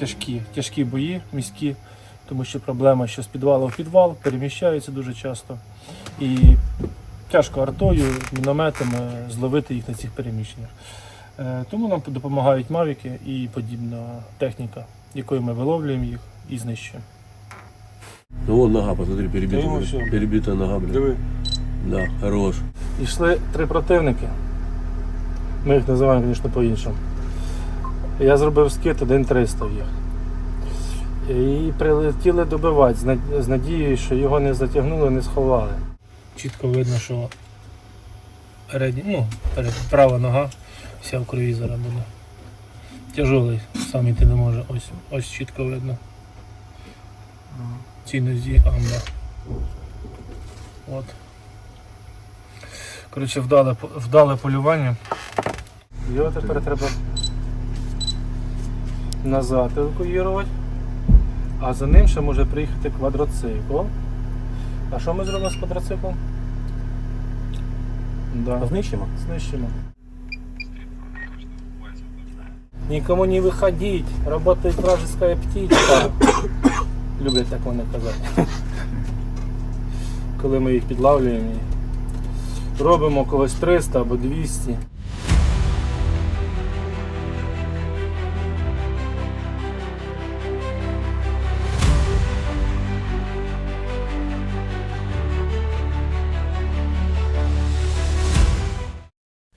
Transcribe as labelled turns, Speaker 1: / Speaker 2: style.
Speaker 1: тяжкі, тяжкі бої міські, тому що проблема, що з підвалу в підвал переміщаються дуже часто. І тяжко артою, мінометами зловити їх на цих переміщеннях. Е, Тому нам допомагають мавіки і подібна техніка, якою ми виловлюємо їх і знищуємо.
Speaker 2: Ну вон нога, посмотри, перебита. Перебита нога, блин.
Speaker 3: Диви.
Speaker 2: Да, хорош.
Speaker 1: Йшли три противники. Ми їх називаємо, звісно, по-іншому. Я зробив скид 1-300 в їх. І прилетіли добивати з надією, що його не затягнули, не сховали. Чітко видно, що передня, ну, перед, права нога вся в крові зараз буде. Тяжолий, сам йти не може. Ось, ось чітко видно. Цій нозі амба. От. Коротше, вдале, вдале полювання. Його тепер треба назад евакуювати, а за ним ще може приїхати квадроцикл. А що ми зробимо з квадроциклом? Да.
Speaker 3: Знищимо.
Speaker 1: Знищимо. Нікому не виходіть, работает вражеская птичка. Люблять так вони казати. Коли ми їх підлавлюємо робимо когось 300 або 200.